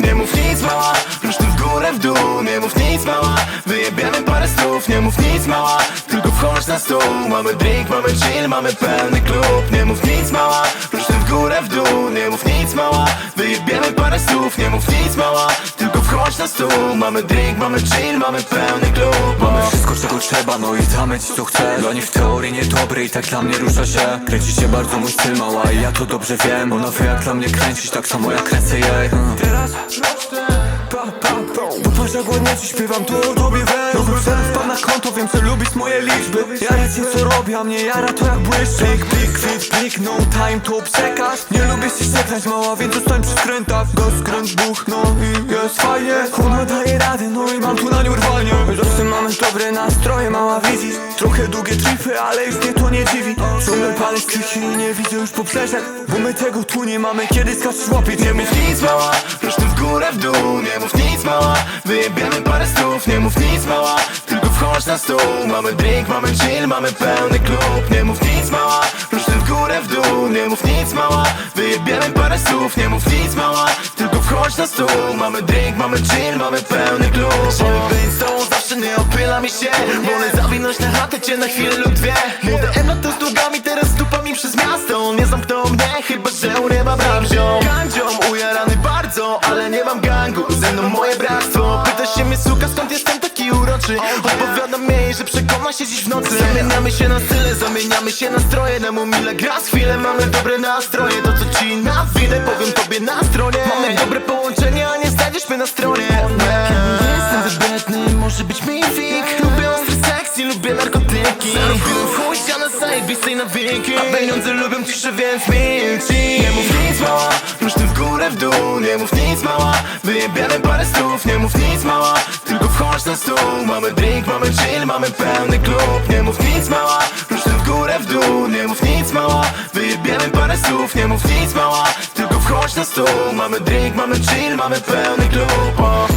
Nie mów nic mała, rusz tym w górę w dół. Nie mów nic mała, wyjebiemy parę stów Nie mów nic mała, tylko wchodź na stół. Mamy drink, mamy chill, mamy pełny klub. Nie mów nic mała, rusz tym w górę w dół. Nie mów nic mała, wyjebiemy parę stów Nie mów nic Mamy drink, mamy chill, mamy pełny klub. Mamy wszystko czego trzeba, no i damy ci co chcesz Dla nich w teorii niedobry i tak dla mnie rusza się. Kręci się bardzo mój styl mała i ja to dobrze wiem. Ona wie jak dla mnie kręcić, tak samo jak kręcę jej. Teraz pa, pa, pa Popatrz jak ładnie ci śpiewam, to o tobie wiem Dobry cel wpadł na konto, wiem co lubisz moje liczby. Ja rację co robię, a mnie jara to jak błyszczy Plik, plik, kwit, plik, no time to przekaz Nie lubię się żegnać mała, więc zostań przy skrętach. Gaz, skręt, buch, no i jest fajnie. Ona daje radę, no i mam tu na nią rwanie. Zawsze mamy dobre nastroje, mała widzisz? Trochę długie tripy, ale już mnie to nie dziwi. Ciągle palę styki i nie widzę już poprzeczek Bo my tego tu nie mamy, kiedy skaczesz łapieć. Nie mów nic mała, Nie mów nic mała, tylko wchodź na stół. Mamy drink, mamy chill, mamy pełny klub. Nie mów nic mała, rusz tym w górę w dół. Nie mów nic mała, wyjebiemy parę stów Nie mów nic mała, tylko wchodź na stół. Mamy drink, mamy chill, mamy pełny klub. Żeby być z tobą zawsze nie opyla mi się. Wolę zawinąć na chatę cię na chwilę lub dwie. Młode Emma to z długami, teraz dupa mi przez miasto. Nie zamknął mnie, chyba że u nieba bram ziom nie mam gangu Ze mną moje bractwo. Pytasz się mnie suka, skąd jestem taki uroczy? Odpowiadam jej, że przekona się dziś w nocy. Zamieniamy się na style, zamieniamy się na stroje. Na mile gra z chwilę, mamy dobre nastroje. To co ci na winę, powiem tobie na stronie. Mamy dobre połączenie, a nie znajdziesz mnie na stronie. Jestem wybredny, może być mi fik. Lubię ostry seks i lubię narkotyki. Zarobiłem zajebistej nawyki A pieniądze lubią ciszę, więc milci Nie mów nic mała, rusz tym w górę w dół. Nie mów nic mała, wyjebiemy parę stów. Nie mów nic mała, tylko wchodź na stół. Mamy drink, mamy chill, mamy pełny klub. Nie mów nic mała, rusz tym w górę w dół. Nie mów nic mała, wyjebiemy parę stów. Nie mów nic mała, tylko wchodź na stół. Mamy drink, mamy chill, mamy pełny klub.